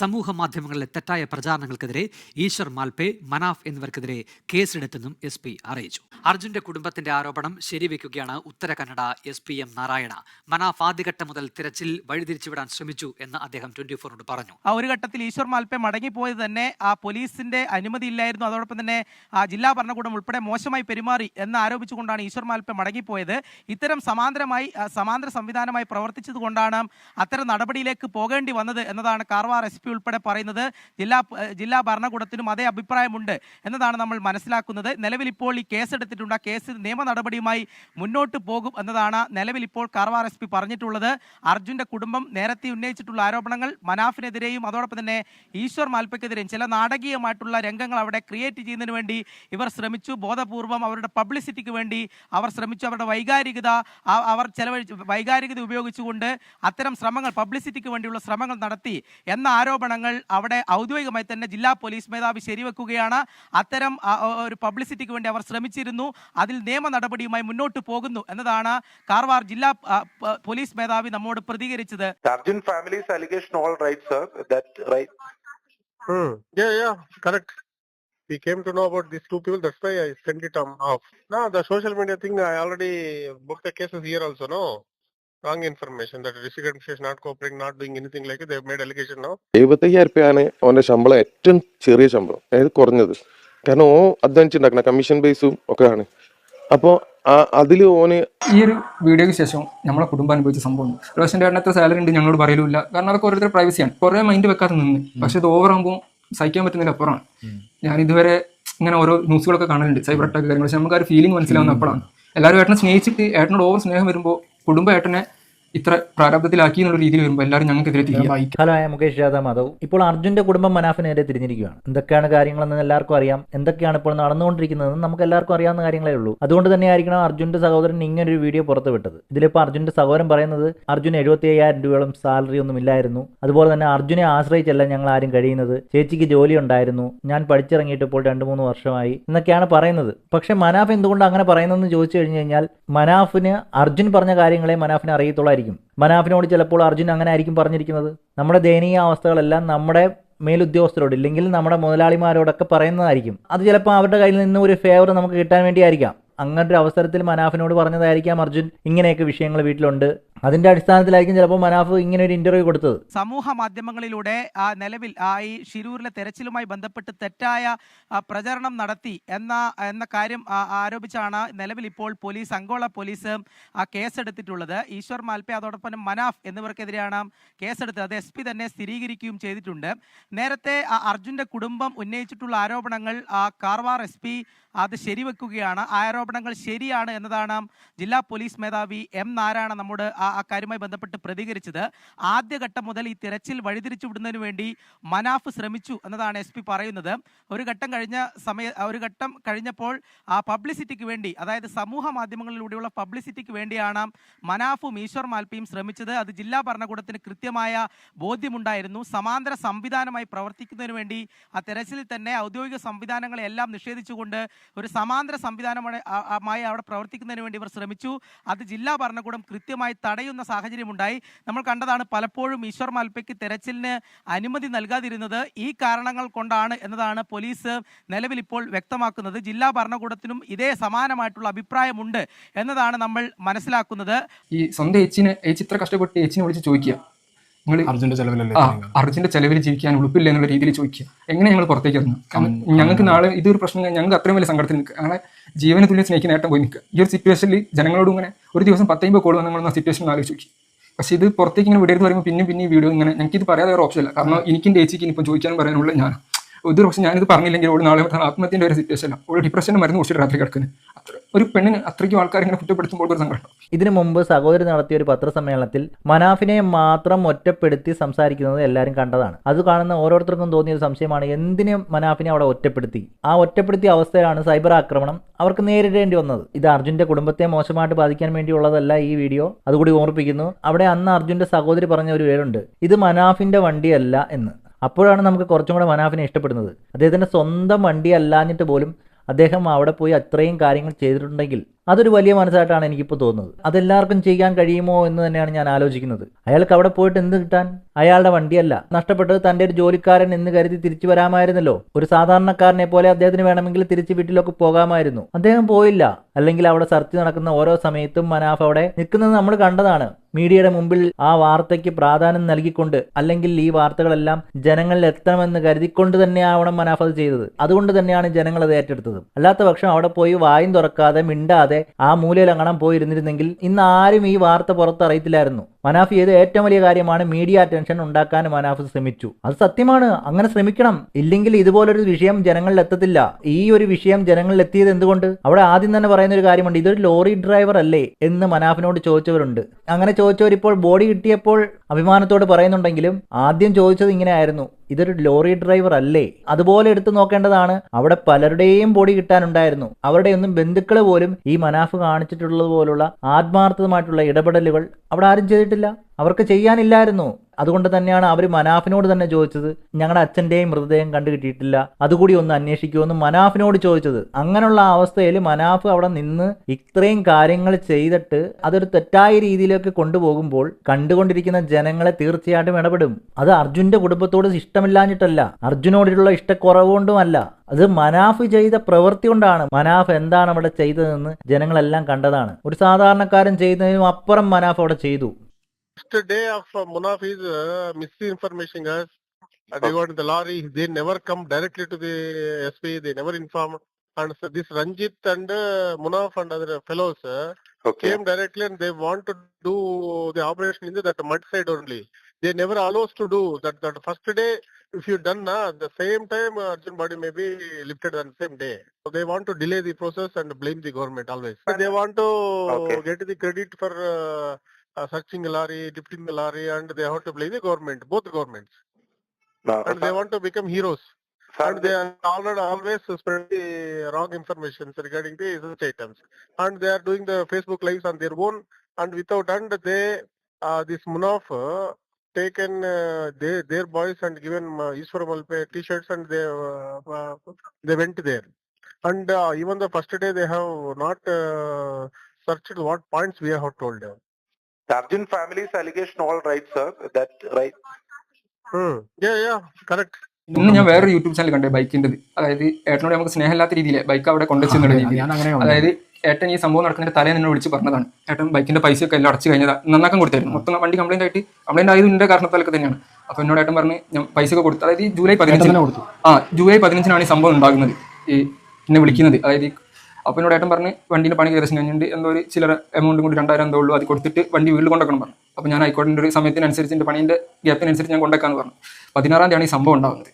സമൂഹ മാധ്യമങ്ങളിലെ തെറ്റായ പ്രചാരണങ്ങൾക്കെതിരെ ഈശ്വർ മാൽപേ മനാഫ് എന്നിവർക്കെതിരെ കേസെടുത്തെന്നും എസ് പി അറിയിച്ചു. അർജുന്റെ കുടുംബത്തിന്റെ ആരോപണം ശരിവെക്കുകയാണ് Uttara Kannada S P M Narayana. Manaf ആദ്യഘട്ടം മുതൽ തിരച്ചിൽ വഴിതിരിച്ചുവിടാൻ ശ്രമിച്ചു എന്ന് അദ്ദേഹം ട്വന്റി ഫോറിനോട് പറഞ്ഞു. ആ ഒരു ഘട്ടത്തിൽ ഈശ്വർ മാൽപേ മടങ്ങിപ്പോയത് തന്നെ ആ പോലീസിന്റെ അനുമതി ഇല്ലായിരുന്നു. അതോടൊപ്പം തന്നെ ആ ജില്ലാ ഭരണകൂടം ഉൾപ്പെടെ മോശമായി പെരുമാറി എന്ന് ആരോപിച്ചുകൊണ്ടാണ് ഈശ്വർ മാൽപ്പെ മടങ്ങിപ്പോയത്. ഇത്തരം സമാന്തരമായി സമാന്തര സംവിധാനമായി പ്രവർത്തിച്ചത് കൊണ്ടാണ് അത്തരം നടപടിയിലേക്ക് പോകേണ്ടി വന്നത് എന്നതാണ് കാർവാർ എസ് പി ഉൾപ്പെടെ പറയുന്നത് ജില്ലാ ജില്ലാ ഭരണകൂടത്തിനും അതേ അഭിപ്രായമുണ്ട് എന്നതാണ് നമ്മൾ മനസ്സിലാക്കുന്നത്. നിലവിൽ ഇപ്പോൾ ഈ കേസെടുത്തിട്ടുണ്ട്. ആ കേസ് നിയമ നടപടിയുമായി മുന്നോട്ട് പോകും എന്നതാണ് നിലവിൽ ഇപ്പോൾ കാർവാർ എസ് പി പറഞ്ഞിട്ടുള്ളത്. അർജുന്റെ കുടുംബം നേരത്തെ ഉന്നയിച്ചിട്ടുള്ള ആരോപണങ്ങൾ മനാഫിനെതിരെയും അതോടൊപ്പം തന്നെ ഈശ്വർ മാൽപ്പയ്ക്കെതിരെയും ചില നാടകീയമായിട്ടുള്ള രംഗങ്ങൾ അവിടെ ക്രിയേറ്റ് ചെയ്യുന്നതിന് വേണ്ടി ഇവർ ശ്രമിച്ചു. ബോധപൂർവം അവരുടെ പബ്ലിസിറ്റിക്ക് വേണ്ടി അവർ ശ്രമിച്ചു. അവരുടെ വൈകാരികത അവർ ചെലവഴിച്ച് വൈകാരികത ഉപയോഗിച്ചുകൊണ്ട് അത്തരം ശ്രമങ്ങൾ പബ്ലിസിറ്റിക്ക് വേണ്ടിയുള്ള ശ്രമങ്ങൾ നടത്തി എന്ന ആരോപണങ്ങൾ അവിടെ ഔദ്യോഗികമായി തന്നെ ജില്ലാ പോലീസ് മേധാവി ശരിവെക്കുകയാണ്. അത്തരം ഒരു പബ്ലിസിറ്റിക്ക് വേണ്ടി അവർ ശ്രമിച്ചിരുന്നു. അതിൽ നിയമ നടപടിയുമായി മുന്നോട്ട് പോകുന്നു എന്നതാണ് കാർവാർ ജില്ലാ പോലീസ് മേധാവി നമ്മോട് പ്രതികരിച്ചത്. We hmm. came to know about these two people, that's why I sent it um, off. Now, the social media thing, I already booked the cases here also, no? Wrong information. That Rishikant is not cooperating, not doing anything like it. They've made allegation now. എഴുപത്തയ്യായിരം രൂപയാണ് അവന്റെ ശമ്പളം ഏറ്റവും ചെറിയ ശമ്പളം. അതായത് കുറഞ്ഞത്. കാരണം ഓ അധ്വാനിച്ചുണ്ടാക്കുന്ന കമ്മീഷൻ ബേസും ഒക്കെയാണ്. അപ്പോൾ അതിൽ ഓന് ഈ ഒരു വീഡിയോയ്ക്ക് ശേഷം നമ്മളെ കുടുംബം അനുഭവിച്ച സംഭവം. റോഷന്റെ എത്ര സാലറി ഉണ്ട് ഞങ്ങളോട് പറയലില്ല കാരണം അതൊക്കെ ഓരോരുത്തർ പ്രൈവസിയാണ് കുറേ മൈൻഡ് വെക്കാതെ നിന്ന്. പക്ഷെ ഇത് ഓവറാകുമ്പോൾ സഹിക്കാൻ പറ്റുന്നതിൽ അപ്പുറമാണ്. ഞാൻ ഇതുവരെ ഇങ്ങനെ ഓരോ ന്യൂസുകളൊക്കെ കാണലുണ്ട്. സൈബർ അറ്റാക്ക് കാര്യങ്ങൾ പക്ഷെ നമുക്ക് ആ ഒരു ഫീലിംഗ് മനസ്സിലാവുന്ന അപ്പോഴാണ് എല്ലാവരും ഏട്ടനെ സ്നേഹിച്ചിട്ട് ഏട്ടനോട് ഓവർ സ്നേഹം വരുമ്പോൾ കുടുംബ ഏട്ടനെ ഇത്ര പ്രാരാബ്ദത്തിലാക്കി എന്നുള്ള രീതിയിൽ വരുമ്പോൾ എല്ലാവരും ഞങ്ങൾക്കെതിരെ തിരികെ ഹലോ ആയ മുകേഷ് യാദവ് മാധവ് ഇപ്പോൾ അർജുന്റെ കുടുംബം മനാഫിനെതിരെ തിരിഞ്ഞിരിക്കുകയാണ്. എന്തൊക്കെയാണ് കാര്യങ്ങളെന്ന് എല്ലാവർക്കും അറിയാം. എന്തൊക്കെയാണ് ഇപ്പോൾ നടന്നുകൊണ്ടിരിക്കുന്നതെന്ന് നമുക്ക് എല്ലാവർക്കും അറിയാവുന്ന കാര്യങ്ങളേ ഉള്ളൂ. അതുകൊണ്ട് തന്നെ ആയിരിക്കണം അർജുന്റെ സഹോദരൻ ഇങ്ങനെ ഒരു വീഡിയോ പുറത്തുവിട്ടത്. ഇതിലിപ്പോൾ അർജുന്റെ സഹോദരൻ പറയുന്നത് അർജുൻ എഴുപത്തി അയ്യായിരം രൂപയോളം സാലറി ഒന്നും ഇല്ലായിരുന്നു. അതുപോലെ തന്നെ അർജുനെ ആശ്രയിച്ചല്ല ഞങ്ങൾ ആരും കഴിയുന്നത്. ചേച്ചിക്ക് ജോലി ഉണ്ടായിരുന്നു. ഞാൻ പഠിച്ചിറങ്ങിയിട്ട് ഇപ്പോൾ രണ്ട് മൂന്ന് വർഷമായി എന്നൊക്കെയാണ് പറയുന്നത്. പക്ഷെ മനാഫ് എന്തുകൊണ്ട് അങ്ങനെ പറയുന്നതെന്ന് ചോദിച്ചു കഴിഞ്ഞു കഴിഞ്ഞാൽ മനാഫിന് അർജുൻ പറഞ്ഞ കാര്യങ്ങളെ മനാഫിന് അറിയത്തുള്ളായിരിക്കും. മനാഫിനോട് ചിലപ്പോൾ അർജുൻ അങ്ങനെ ആയിരിക്കും പറഞ്ഞിരിക്കുന്നത്. നമ്മുടെ ദയനീയ അവസ്ഥകളെല്ലാം നമ്മുടെ മേലുദ്യോഗസ്ഥരോട് ഇല്ലെങ്കിൽ നമ്മുടെ മുതലാളിമാരോടൊക്കെ പറയുന്നതായിരിക്കും. അത് ചിലപ്പോൾ അവരുടെ കയ്യിൽ നിന്ന് ഒരു ഫേവർ നമുക്ക് കിട്ടാൻ വേണ്ടിയായിരിക്കാം. അങ്ങനെ ഒരു അവസരത്തിൽ മനാഫിനോട് പറഞ്ഞതായിരിക്കാം അർജുൻ. ഇങ്ങനെയൊക്കെ വിഷയങ്ങൾ വീട്ടിലുണ്ട്. അതിന്റെ അടിസ്ഥാനത്തിലായിരിക്കും ചിലപ്പോൾ മനാഫ് ഇങ്ങനെ ഒരു ഇന്റർവ്യൂ കൊടുത്തത്. സമൂഹ മാധ്യമങ്ങളിലൂടെ ആ നിലവിൽ ആ ഈ ഷിരൂരിലെ തെരച്ചിലുമായി ബന്ധപ്പെട്ട് തെറ്റായ പ്രചരണം നടത്തി എന്ന എന്ന കാര്യം ആരോപിച്ചാണ് നിലവിൽ ഇപ്പോൾ പോലീസ് അങ്കോള പോലീസ് ആ കേസെടുത്തിട്ടുള്ളത്. ഈശ്വർ മാൽപ്പെ അതോടൊപ്പം മനാഫ് എന്നിവർക്കെതിരെയാണ് കേസെടുത്തത്. അത് എസ് പി തന്നെ സ്ഥിരീകരിക്കുകയും ചെയ്തിട്ടുണ്ട്. നേരത്തെ അർജുന്റെ കുടുംബം ഉന്നയിച്ചിട്ടുള്ള ആരോപണങ്ങൾ കാർവാർ എസ് പി അത് ശരിവെക്കുകയാണ്. ആരോപണങ്ങൾ ശരിയാണ് എന്നതാണ് ജില്ലാ പോലീസ് മേധാവി എം നാരായണ നമ്മോട് കാര്യവുമായി ബന്ധപ്പെട്ട് പ്രതികരിച്ചത്. ആദ്യഘട്ടം മുതൽ ഈ തിരച്ചിൽ വഴിതിരിച്ചു വിടുന്നതിന് വേണ്ടി മനാഫ് ശ്രമിച്ചു എന്നതാണ് എസ് പി പറയുന്നത്. ഒരു ഘട്ടം കഴിഞ്ഞ സമയ ഒരു ഘട്ടം കഴിഞ്ഞപ്പോൾ ആ പബ്ലിസിറ്റിക്ക് വേണ്ടി അതായത് സമൂഹ മാധ്യമങ്ങളിലൂടെയുള്ള പബ്ലിസിറ്റിക്ക് വേണ്ടിയാണ് മനാഫും ഈശ്വർ മാൽപ്പിയും ശ്രമിച്ചത്. അത് ജില്ലാ ഭരണകൂടത്തിന് കൃത്യമായ ബോധ്യമുണ്ടായിരുന്നു. സമാന്തര സംവിധാനമായി പ്രവർത്തിക്കുന്നതിന് വേണ്ടി ആ തെരച്ചിലിൽ തന്നെ ഔദ്യോഗിക സംവിധാനങ്ങളെ എല്ലാം നിഷേധിച്ചുകൊണ്ട് ഒരു സമാന്തര സംവിധാനമായി ആ- ആ- മായി അവിടെ പ്രവർത്തിക്കുന്നതിന് വേണ്ടി ഇവർ ശ്രമിച്ചു. അത് ജില്ലാ ഭരണകൂടം കൃത്യമായി തടയുന്ന സാഹചര്യമുണ്ടായി. നമ്മൾ കണ്ടതാണ് പലപ്പോഴും ഈശ്വർ മാൽപ്പയ്ക്ക് തെരച്ചിലിന് അനുമതി നൽകാതിരുന്നത് ഈ കാരണങ്ങൾ കൊണ്ടാണ് എന്നതാണ് പോലീസ് നിലവിൽ ഇപ്പോൾ വ്യക്തമാക്കുന്നത്. ജില്ലാ ഭരണകൂടത്തിനും ഇതേ സമാനമായിട്ടുള്ള അഭിപ്രായമുണ്ട് എന്നതാണ് നമ്മൾ മനസ്സിലാക്കുന്നത്. ഈ സ്വന്തം ഏച്ചിനെ ഏച്ചി ഇത്ര കഷ്ടപ്പെട്ട് ഏച്ചിനെ വിളിച്ച് ചോദിക്കുക. നിങ്ങൾ അർജുന്റെ ചെലവിലല്ലേ ചെലവിൽ ജീവിക്കാൻ ഉളുപ്പില്ല എന്നുള്ള രീതിയിൽ ചോദിക്കുക. എങ്ങനെ ഞങ്ങൾ പുറത്തേക്ക് ഇറങ്ങും? ഞങ്ങൾക്ക് നാളെ ഇതൊരു പ്രശ്നം ഞങ്ങൾക്ക് അത്രയും വലിയ സങ്കടത്തിൽ ഞങ്ങളെ ജീവന തുല്യം സ്നേഹിക്കുന്ന നേട്ടം പോയി നിൽക്കുക. ഈ ഒരു സിറ്റുവേഷനിൽ ജനങ്ങളോട് ഇങ്ങനെ ഒരു ദിവസം പത്തമ്പത് കോൾ വന്ന സിറ്റുവേഷൻ ആലോചിച്ച് നോക്കി. പക്ഷെ ഇത് പുറത്തേക്ക് ഇങ്ങനെ വിടരുത് പറയുമ്പോൾ പിന്നെ പിന്നെ വീഡിയോ ഇങ്ങനെ ഞങ്ങൾക്ക് ഇത് പറയാതെ വേറെ ഓപ്ഷൻ ഇല്ല. കാരണം എനിക്കും ചേച്ചിക്ക് ഇനിയിപ്പോൾ ചോദിക്കാനും പറയാനുള്ള ഞാൻ ഒരു പക്ഷേ ഞാനിത് പറഞ്ഞില്ലെങ്കിൽ ഓൾ നാളെ ആത്മഹത്യന്റെ ഒരു സിറ്റുവേഷനാണ് ഓൾ ഡിപ്രഷന്റെ മരുന്ന് കുടിച്ചിട്ട് രാത്രി കിടക്കുന്നത് ഒരു പെണ്ണിന് അത്രയ്ക്കും ആൾക്കാർ ഇങ്ങനെ കുറ്റപ്പെടുത്തുമ്പോൾ ഒരു സങ്കടം. ഇതിനു മുമ്പ് സഹോദരി നടത്തിയ ഒരു പത്രസമ്മേളനത്തിൽ മനാഫിനെ മാത്രം ഒറ്റപ്പെടുത്തി സംസാരിക്കുന്നത് എല്ലാവരും കണ്ടതാണ്. അത് കാണുന്ന ഓരോരുത്തർക്കും തോന്നിയ ഒരു സംശയമാണ് എന്തിനെ മനാഫിനെ അവിടെ ഒറ്റപ്പെടുത്തി? ആ ഒറ്റപ്പെടുത്തിയ അവസ്ഥയിലാണ് സൈബർ ആക്രമണം അവർക്ക് നേരിടേണ്ടി വന്നത്. ഇത് അർജുന്റെ കുടുംബത്തെ മോശമായിട്ട് ബാധിക്കാൻ വേണ്ടിയുള്ളതല്ല ഈ വീഡിയോ. അതുകൂടി ഓർപ്പിക്കുന്നു അവിടെ അന്ന് അർജുന്റെ സഹോദരി പറഞ്ഞ ഒരു പേരുണ്ട് ഇത് മനാഫിന്റെ വണ്ടിയല്ല എന്ന്. അപ്പോഴാണ് നമുക്ക് കുറച്ചും കൂടെ മനാഫിനെ ഇഷ്ടപ്പെടുന്നത്. അദ്ദേഹത്തിന്റെ സ്വന്തം വണ്ടി അല്ലാഞ്ഞിട്ട് പോലും അദ്ദേഹം അവിടെ പോയി അത്രയും കാര്യങ്ങൾ ചെയ്തിട്ടുണ്ടെങ്കിൽ അതൊരു വലിയ മനസ്സായിട്ടാണ് എനിക്കിപ്പോൾ തോന്നുന്നത്. അതെല്ലാവർക്കും ചെയ്യാൻ കഴിയുമോ എന്ന് തന്നെയാണ് ഞാൻ ആലോചിക്കുന്നത്. അയാൾക്ക് അവിടെ പോയിട്ട് എന്ത് കിട്ടാൻ? അയാളുടെ വണ്ടിയല്ല. നഷ്ടപ്പെട്ടത് തന്റെ ഒരു ജോലിക്കാരൻ എന്ന് കരുതി തിരിച്ചു വരാമായിരുന്നല്ലോ. ഒരു സാധാരണക്കാരനെ പോലെ അദ്ദേഹത്തിന് വേണമെങ്കിൽ തിരിച്ച് വീട്ടിലൊക്കെ പോകാമായിരുന്നു. അദ്ദേഹം പോയില്ല. അല്ലെങ്കിൽ അവിടെ സർച്ച് നടക്കുന്ന ഓരോ സമയത്തും മനാഫ് അവിടെ നിൽക്കുന്നത് നമ്മൾ കണ്ടതാണ്. മീഡിയയുടെ മുമ്പിൽ ആ വാർത്തയ്ക്ക് പ്രാധാന്യം നൽകിക്കൊണ്ട് അല്ലെങ്കിൽ ഈ വാർത്തകളെല്ലാം ജനങ്ങളിൽ എത്തണമെന്ന് കരുതിക്കൊണ്ട് തന്നെയാവണം മനാഫ് അത് ചെയ്തത്. അതുകൊണ്ട് തന്നെയാണ് ജനങ്ങൾ അത് ഏറ്റെടുത്തത്. അല്ലാത്ത പക്ഷം അവിടെ പോയി വായും തുറക്കാതെ മിണ്ടാതെ ആ മൂലയിലങ്ങണം പോയിരുന്നിരുന്നെങ്കിൽ ഇന്ന് ആരും ഈ വാർത്ത പുറത്തറിയത്തില്ലായിരുന്നു. മനാഫ് ചെയ്ത ഏറ്റവും വലിയ കാര്യമാണ് മീഡിയ അറ്റൻഷൻ ഉണ്ടാക്കാൻ മനാഫ് ശ്രമിച്ചു. അത് സത്യമാണ്. അങ്ങനെ ശ്രമിക്കണം. ഇല്ലെങ്കിൽ ഇതുപോലൊരു വിഷയം ജനങ്ങളിൽ എത്തത്തില്ല. ഈ ഒരു വിഷയം ജനങ്ങളിൽ എത്തിയത് എന്തുകൊണ്ട്? അവിടെ ആദ്യം തന്നെ പറയുന്ന ഒരു കാര്യമുണ്ട്. ഇതൊരു ലോറി ഡ്രൈവർ അല്ലേ എന്ന് മനാഫിനോട് ചോദിച്ചവരുണ്ട്. അങ്ങനെ ചോദിച്ചവർ ഇപ്പോൾ ബോഡി കിട്ടിയപ്പോൾ അഭിമാനത്തോട് പറയുന്നുണ്ടെങ്കിലും ആദ്യം ചോദിച്ചത് ഇങ്ങനെയായിരുന്നു. ഇതൊരു ലോറി ഡ്രൈവർ അല്ലേ? അതുപോലെ എടുത്തു നോക്കേണ്ടതാണ്. അവിടെ പലരുടെയും ബോഡി കിട്ടാനുണ്ടായിരുന്നു. അവരുടെ ഒന്നും ബന്ധുക്കൾ പോലും ഈ മനാഫ് കാണിച്ചിട്ടുള്ളത് പോലുള്ള ആത്മാർത്ഥമായിട്ടുള്ള ഇടപെടലുകൾ അവിടെ ആരും ചെയ്തിട്ടില്ല. അവർക്ക് ചെയ്യാനില്ലായിരുന്നു. അതുകൊണ്ട് തന്നെയാണ് അവർ മനാഫിനോട് തന്നെ ചോദിച്ചത്. ഞങ്ങളുടെ അച്ഛന്റെയും മൃതദേഹം കണ്ടു കിട്ടിയിട്ടില്ല. അതുകൂടി ഒന്ന് അന്വേഷിക്കുമെന്ന് മനാഫിനോട് ചോദിച്ചത്. അങ്ങനെയുള്ള അവസ്ഥയിൽ മനാഫ് അവിടെ നിന്ന് ഇത്രയും കാര്യങ്ങൾ ചെയ്തിട്ട് അതൊരു തെറ്റായ രീതിയിലേക്ക് കൊണ്ടുപോകുമ്പോൾ കണ്ടുകൊണ്ടിരിക്കുന്ന ജനങ്ങളെ തീർച്ചയായിട്ടും ഇടപെടും. അത് അർജുന്റെ കുടുംബത്തോട് ഇഷ്ടമില്ലാഞ്ഞിട്ടല്ല. അർജുനോടുള്ള ഇഷ്ടക്കുറവ് കൊണ്ടുമല്ല അത് മനാഫ് ചെയ്ത പ്രവൃത്തി കൊണ്ടാണ് മനാഫ് എന്താണ് അവിടെ ചെയ്തതെന്ന് ജനങ്ങളെല്ലാം കണ്ടതാണ്. ഒരു സാധാരണക്കാരൻ ചെയ്യുന്നതിനും അപ്പുറം മനാഫ് അവിടെ ചെയ്തു. First day of uh, Munaf is uh, misinformation us. Uh, in the lorry. They never come directly to the SP. They never inform. And so this Ranjit and uh, Munaf and other fellows uh, Okay. came directly and they want to do the operation in the, that mud side only. They never allow us to do that. That first day, if you done na, the same time uh, Arjun body may be lifted on the same day. So they want to delay the process and blame the government always. They want to Okay. get the credit for uh, uh, searching the lorry, lifting the lorry, and they have to blame the government, both governments, Now, and they want to become heroes. sir, and they are already always spread the wrong information regarding the such items. And they are doing the Facebook lives on their own and without and they uh, this Munaf uh, taken uh, their their boys and given uh, Ishwar Malpe t-shirts and they uh, uh, they went there. And uh, even the first day they have not uh, searched what points we have told them. The Arjun family's allegation all right, sir. That right. Hmm. Yeah, yeah, correct. ഇന്ന് ഞാൻ വേറൊരു YouTube channel കണ്ടേ ബൈക്കിന്റെ അതായത് ഏട്ടനോട് നമുക്ക് സ്നേഹമില്ലാത്ത രീതിയിൽ bike അവിടെ കൊണ്ടുവച്ചെന്നുള്ള അങ്ങനെ അതായത് ഏട്ടൻ ഈ സംഭവം നടക്കുന്നതിന്റെ തലേ എന്നെ വിളിച്ച് പറഞ്ഞതാണ്. ഏട്ടൻ ബൈക്കിന്റെ പൈസ ഒക്കെ എല്ലാം അടച്ചു കഴിഞ്ഞതാ. നന്നാക്കാൻ കൊടുത്തായിരുന്നു. മൊത്തം വണ്ടി കംപ്ലൈന്റ് ആയിട്ട് കംപ്ലൈന്റ് ആയതിന്റെ കാരണത്താലൊക്കെ തന്നെയാണ്. അപ്പൊ എന്നോട് ഏട്ടൻ പറഞ്ഞ് ഞാൻ പൈസ ഒക്കെ കൊടുത്തു അതായത് ജൂലൈ പതിനഞ്ചിന് ആ ജൂലൈ പതിനഞ്ചിനാണ് ഈ സംഭവം ഉണ്ടാകുന്നത്. ഈ എന്നെ വിളിക്കുന്നത്. അതായത് ഈ- അപ്പൊ എന്നോട് ഏട്ടൻ പറഞ്ഞ് വണ്ടിന്റെ പണി കയറി കഴിഞ്ഞിട്ട് എന്തോ ഒരു ചില എമൗണ്ട് കൂടി രണ്ടായിരം എന്തോ ഉള്ളൂ അത് കൊടുത്തിട്ട് വണ്ടി വീട്ടിൽ കൊണ്ടുവെക്കണം പറഞ്ഞു. അപ്പൊ ഞാൻ ആയിക്കോട്ടെ ഒരു സമയത്തിനനുസരിച്ച് എന്റെ പണീന്റെ ഗ്യാപ്പിനനുസരിച്ച് ഞാൻ കൊണ്ടുവെക്കാന്ന് പറഞ്ഞു. പതിനാറാം തീയതിയാണ് ഈ സംഭവം ഉണ്ടാകുന്നത്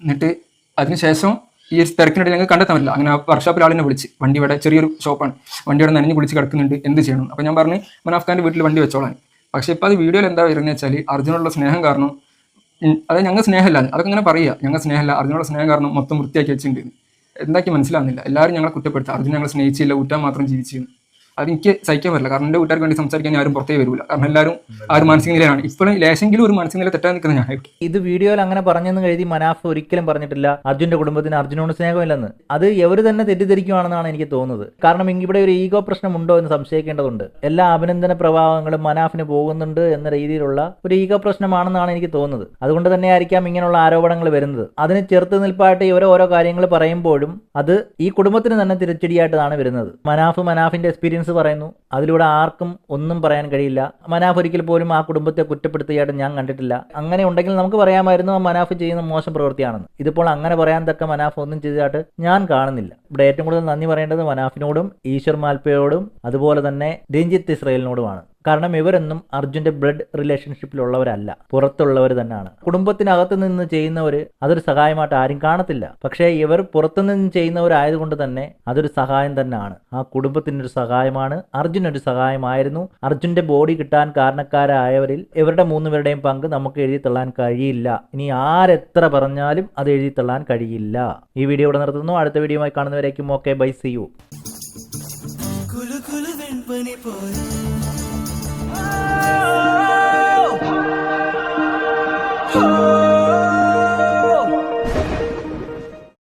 എന്നിട്ട് അതിനുശേഷം ഈ തിരക്കിനിടയിൽ ഞങ്ങൾക്ക് കണ്ടെത്താൻ പറ്റില്ല. അങ്ങനെ ആ വർക്ക്ഷോപ്പിൽ ആളിനെ വിളിച്ച് വണ്ടി ഇവിടെ ചെറിയൊരു ഷോപ്പാണ് വണ്ടി ഇവിടെ നനഞ്ഞ് കുളിച്ച് കിടക്കുന്നുണ്ട് എന്ത് ചെയ്യണം? അപ്പോൾ ഞാൻ പറഞ്ഞു മനാഫ്ഖാന്റെ വീട്ടിൽ വണ്ടി വെച്ചോളാൻ. പക്ഷേ ഇപ്പോൾ അത് വീഡിയോയിൽ എന്താ വരുന്നത് വെച്ചാൽ അർജുനുള്ള സ്നേഹം കാരണം അതായത് അത് ഞങ്ങൾ സ്നേഹമില്ല അതൊക്കെ ഇങ്ങനെ പറയുക. ഞങ്ങൾ സ്നേഹമില്ല അർജുനുള്ള സ്നേഹം കാരണം മൊത്തം വൃത്തിയാക്കി വെച്ചിട്ടുണ്ട്. എന്താക്കി മനസ്സിലാവുന്നില്ല. എല്ലാവരും ഞങ്ങളെ കുറ്റപ്പെടുത്തുക അർജുൻ ഞങ്ങളെ സ്നേഹിച്ചില്ല. ഊറ്റാൻ മാത്രം ജീവിച്ചിരുന്നു. അത് എനിക്ക് സഹിക്കാൻ പറ്റില്ല. കാരണം എന്റെ വീട്ടുകാർക്ക് വേണ്ടി സംസാരിക്കാൻ ആരും പുറത്തേ വരില്ല കാരണം എല്ലാവരും ആ ഒരു മാനസിക നിലയാണ് ഇപ്പോഴും ലേശെങ്കിലും ഒരു മാനസിക നില തെറ്റാൻ നിൽക്കുന്ന ഞാൻ ഇത് വീഡിയോയിൽ അങ്ങനെ പറഞ്ഞെന്ന് കരുതി മനാഫ് ഒരിക്കലും പറഞ്ഞിട്ടില്ല. അർജുന്റെ കുടുംബത്തിന് അർജുനോട് സ്നേഹമില്ലെന്ന്. അത് എവർ തന്നെ തെറ്റിദ്ധരിക്കുവാണെന്നാണ് എനിക്ക് തോന്നുന്നത്. കാരണം ഇവിടെ ഒരു ഈഗോ പ്രശ്നമുണ്ടോ എന്ന് സംശയിക്കേണ്ടതുണ്ട്. എല്ലാ അഭിനന്ദന പ്രഭാവങ്ങളും മനാഫിന് പോകുന്നുണ്ട് എന്ന രീതിയിലുള്ള ഒരു ഈഗോ പ്രശ്നമാണെന്നാണ് എനിക്ക് തോന്നുന്നത്. അതുകൊണ്ട് തന്നെ ആയിരിക്കാം ഇങ്ങനെയുള്ള ആരോപണങ്ങൾ വരുന്നത്. അതിന് ചെറുത്ത് നിൽപ്പായിട്ട് ഇവർ ഓരോ കാര്യങ്ങൾ പറയുമ്പോഴും അത് ഈ കുടുംബത്തിന് തന്നെ തിരിച്ചടിയായിട്ടാണ് വരുന്നത്. മനാഫ് മനാഫിന്റെ എക്സ്പീരിയൻസ് പറയുന്നു അതിലൂടെ ആർക്കും ഒന്നും പറയാൻ കഴിയില്ല. മനാഫ് ഒരിക്കൽ പോലും ആ കുടുംബത്തെ കുറ്റപ്പെടുത്തിയായിട്ട് ഞാൻ കണ്ടിട്ടില്ല. അങ്ങനെ ഉണ്ടെങ്കിൽ നമുക്ക് പറയാമായിരുന്നു ആ മനാഫ് ചെയ്യുന്ന മോശം പ്രവൃത്തിയാണെന്ന്. ഇതിപ്പോൾ അങ്ങനെ പറയാൻ തക്ക മനാഫ് ഒന്നും ചെയ്തതായിട്ട് ഞാൻ കാണുന്നില്ല. ഇവിടെ ഏറ്റവും കൂടുതൽ നന്ദി പറയേണ്ടത് മനാഫിനോടും ഈശ്വർ മാൽപ്പയോടും അതുപോലെ തന്നെ രഞ്ജിത്ത് ഇസ്രയേലിനോടുമാണ്. കാരണം ഇവരൊന്നും അർജുന്റെ ബ്ലഡ് റിലേഷൻഷിപ്പിലുള്ളവരല്ല പുറത്തുള്ളവർ തന്നെയാണ്. കുടുംബത്തിനകത്ത് നിന്ന് ചെയ്യുന്നവർ അതൊരു സഹായമായിട്ട് ആരും കാണത്തില്ല. പക്ഷേ ഇവർ പുറത്തു നിന്ന് ചെയ്യുന്നവരായതുകൊണ്ട് തന്നെ അതൊരു സഹായം തന്നെയാണ്. ആ കുടുംബത്തിനൊരു സഹായമാണ് അർജുൻ ഒരു സഹായമായിരുന്നു. അർജുന്റെ ബോഡി കിട്ടാൻ കാരണക്കാരായവരിൽ ഇവരുടെ മൂന്നുപേരുടെയും പങ്ക് നമുക്ക് എഴുതി തള്ളാൻ കഴിയില്ല. ഇനി ആരെത്ര പറഞ്ഞാലും അത് എഴുതി തള്ളാൻ കഴിയില്ല. ഈ വീഡിയോ ഇവിടെ നിർത്തുന്നു. അടുത്ത വീഡിയോയുമായി കാണുന്നവരേക്കും ഓക്കെ. ബൈ. സി. യു. പോലെ Oh